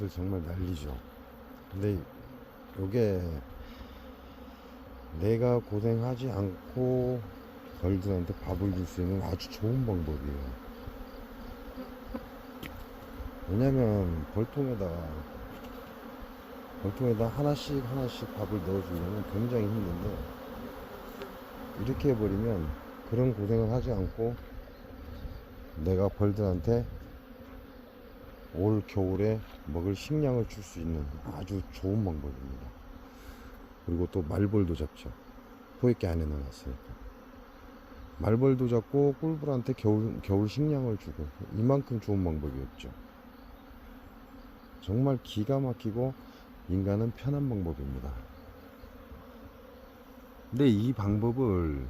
벌들 정말 난리죠. 근데 요게 내가 고생하지 않고 벌들한테 밥을 줄 수 있는 아주 좋은 방법이에요. 왜냐면 벌통에다가 벌통에다 하나씩 하나씩 밥을 넣어주려면 굉장히 힘든데 이렇게 해버리면 그런 고생을 하지 않고 내가 벌들한테 올 겨울에 먹을 식량을 줄 수 있는 아주 좋은 방법입니다. 그리고 또 말벌도 잡죠. 포획기 안에 넣어놨으니까. 말벌도 잡고 꿀벌한테 겨울, 겨울 식량을 주고 이만큼 좋은 방법이 없죠. 정말 기가 막히고 인간은 편한 방법입니다. 근데 이 방법을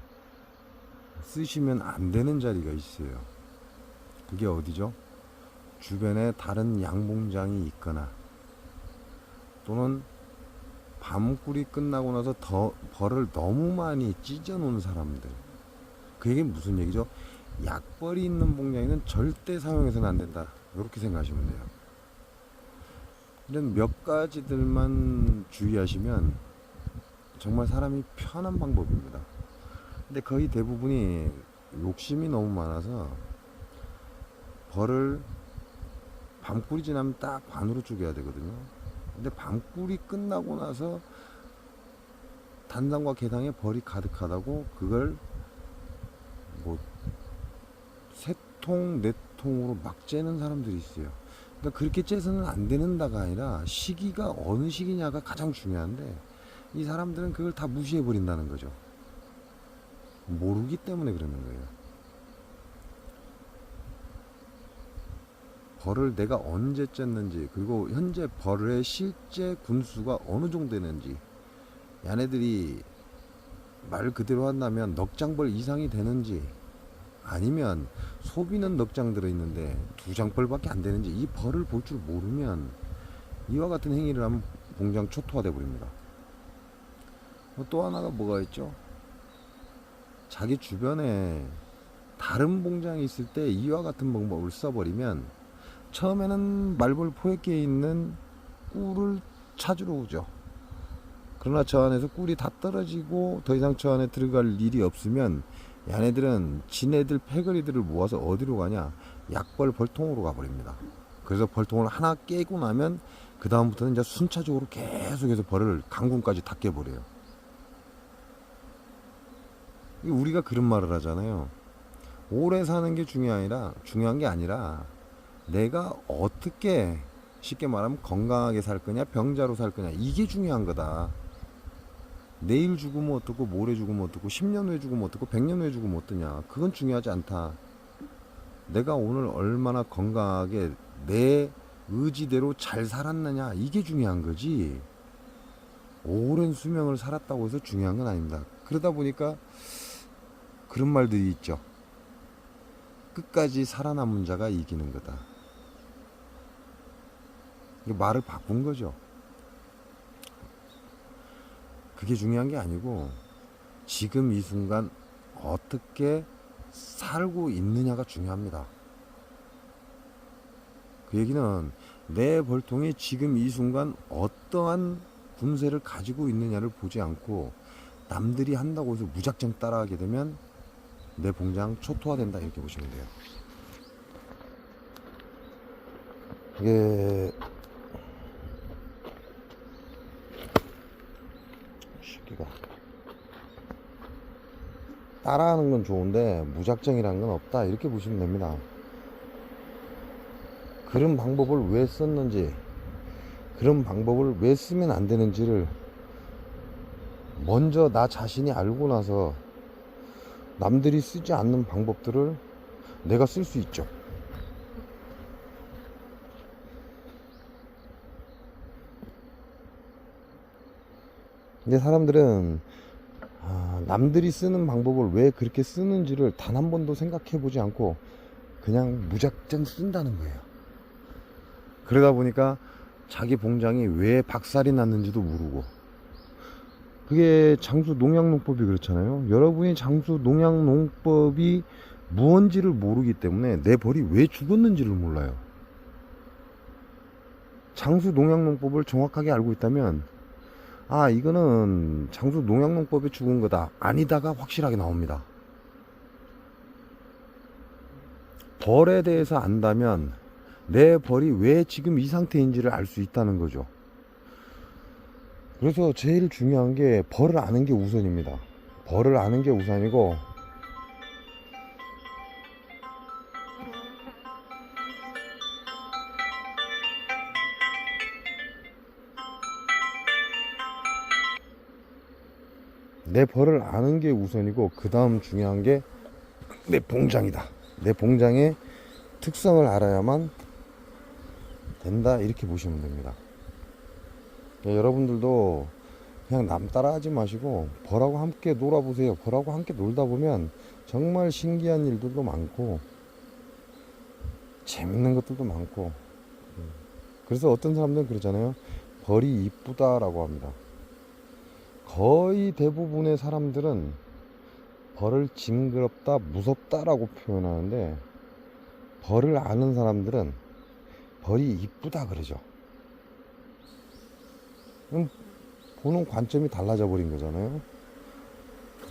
쓰시면 안 되는 자리가 있어요. 그게 어디죠? 주변에 다른 양봉장이 있거나 또는 밤꿀이 끝나고 나서 더 벌을 너무 많이 찢어 놓은 사람들. 그 얘기는 무슨 얘기죠? 약벌이 있는 봉장에는 절대 사용해서는 안 된다. 이렇게 생각하시면 돼요. 이런 몇 가지들만 주의하시면 정말 사람이 편한 방법입니다. 근데 거의 대부분이 욕심이 너무 많아서 벌을 밤꿀이 지나면 딱 반으로 쪼개야 되거든요. 근데 밤꿀이 끝나고 나서 단상과 계당에 벌이 가득하다고 그걸 뭐 세 통, 네 통으로 막 째는 사람들이 있어요. 그러니까 그렇게 째서는 안 되는다가 아니라 시기가 어느 시기냐가 가장 중요한데 이 사람들은 그걸 다 무시해 버린다는 거죠. 모르기 때문에 그러는 거예요. 벌을 내가 언제 쨌는지 그리고 현재 벌의 실제 군수가 어느 정도 되는지 야네들이 말 그대로 한다면 넉장벌 이상이 되는지 아니면 소비는 넉장 들어있는데 두 장벌밖에 안 되는지 이 벌을 볼 줄 모르면 이와 같은 행위를 하면 봉장 초토화돼 버립니다. 뭐또 하나가 뭐가 있죠? 자기 주변에 다른 봉장이 있을 때 이와 같은 방법을 써버리면 처음에는 말벌 포획기에 있는 꿀을 찾으러 오죠. 그러나 저 안에서 꿀이 다 떨어지고 더 이상 저 안에 들어갈 일이 없으면 얘네들은 지네들 패거리들을 모아서 어디로 가냐? 약벌 벌통으로 가버립니다. 그래서 벌통을 하나 깨고 나면 그 다음부터는 이제 순차적으로 계속해서 벌을 강군까지 다 깨버려요. 이 우리가 그런 말을 하잖아요. 오래 사는 게 중요한 아니라 중요한 게 아니라 내가 어떻게 쉽게 말하면 건강하게 살 거냐 병자로 살 거냐 이게 중요한 거다. 내일 죽으면 어떻고 모레 죽으면 어떻고 10년 후에 죽으면 어떻고 100년 후에 죽으면 어떠냐 그건 중요하지 않다. 내가 오늘 얼마나 건강하게 내 의지대로 잘 살았느냐 이게 중요한 거지. 오랜 수명을 살았다고 해서 중요한 건 아닙니다. 그러다 보니까 그런 말들이 있죠. 끝까지 살아남은 자가 이기는 거다. 말을 바꾼 거죠. 그게 중요한 게 아니고 지금 이 순간 어떻게 살고 있느냐가 중요합니다. 그 얘기는 내 벌통이 지금 이 순간 어떠한 군세를 가지고 있느냐를 보지 않고 남들이 한다고 해서 무작정 따라하게 되면 내 봉장 초토화된다 이렇게 보시면 돼요. 이게 따라하는 건 좋은데 무작정이라는 건 없다 이렇게 보시면 됩니다. 그런 방법을 왜 썼는지 그런 방법을 왜 쓰면 안 되는지를 먼저 나 자신이 알고 나서 남들이 쓰지 않는 방법들을 내가 쓸 수 있죠. 근데 사람들은 아, 남들이 쓰는 방법을 왜 그렇게 쓰는지를 단 한 번도 생각해 보지 않고 그냥 무작정 쓴다는 거예요. 그러다 보니까 자기 봉장이 왜 박살이 났는지도 모르고 그게 장수 농약농법이 그렇잖아요. 여러분이 장수 농약농법이 무언지를 모르기 때문에 내 벌이 왜 죽었는지를 몰라요. 장수 농약농법을 정확하게 알고 있다면 아 이거는 장수 농약농법에 죽은 거다 아니다가 확실하게 나옵니다. 벌에 대해서 안다면 내 벌이 왜 지금 이 상태인지를 알 수 있다는 거죠. 그래서 제일 중요한 게 벌을 아는 게 우선입니다. 벌을 아는 게 우선이고 내 벌을 아는 게 우선이고 그 다음 중요한 게 내 봉장이다. 내 봉장의 특성을 알아야만 된다 이렇게 보시면 됩니다. 예, 여러분들도 그냥 남 따라하지 마시고 벌하고 함께 놀아보세요. 벌하고 함께 놀다 보면 정말 신기한 일들도 많고 재밌는 것들도 많고 음. 그래서 어떤 사람들은 그러잖아요. 벌이 이쁘다라고 합니다. 거의 대부분의 사람들은 벌을 징그럽다, 무섭다라고 표현하는데 벌을 아는 사람들은 벌이 이쁘다 그러죠. 보는 관점이 달라져 버린 거잖아요.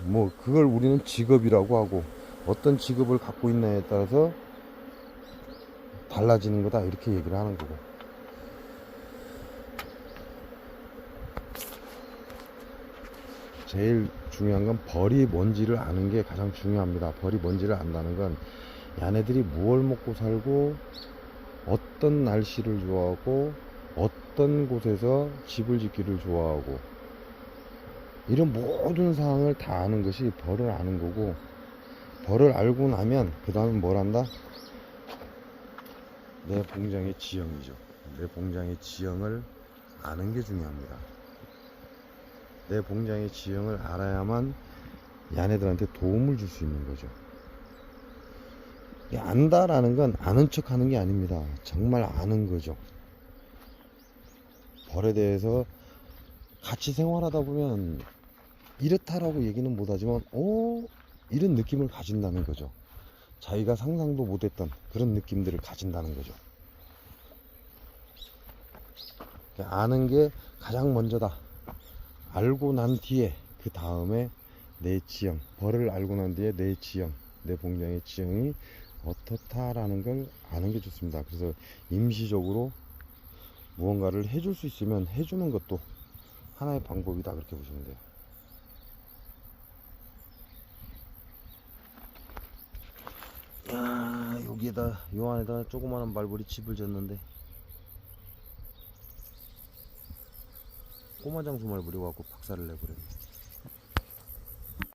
뭐 그걸 우리는 직업이라고 하고 어떤 직업을 갖고 있냐에 따라서 달라지는 거다 이렇게 얘기를 하는 거고. 제일 중요한 건 벌이 뭔지를 아는 게 가장 중요합니다. 벌이 뭔지를 안다는 건 야네들이 무얼 먹고 살고 어떤 날씨를 좋아하고 어떤 곳에서 집을 짓기를 좋아하고 이런 모든 사항을 다 아는 것이 벌을 아는 거고 벌을 알고 나면 그 다음에 뭘 한다? 내 봉장의 지형이죠. 내 봉장의 지형을 아는 게 중요합니다. 내 봉장의 지형을 알아야만 야네들한테 도움을 줄 수 있는 거죠. 이 안다라는 건 아는 척 하는 게 아닙니다. 정말 아는 거죠. 벌에 대해서 같이 생활하다 보면 이렇다라고 얘기는 못하지만, 오, 이런 느낌을 가진다는 거죠. 자기가 상상도 못했던 그런 느낌들을 가진다는 거죠. 아는 게 가장 먼저다. 알고 난 뒤에 그 다음에 내 지형 벌을 알고 난 뒤에 내 지형 내 봉장의 지형이 어떻다라는 걸 아는 게 좋습니다. 그래서 임시적으로 무언가를 해줄 수 있으면 해주는 것도 하나의 방법이다. 그렇게 보시면 돼요. 야 여기에다 요 안에다 조그마한 말벌이 집을 졌는데 꼬마 장수 말벌이 와갖고 박살을 내버렸네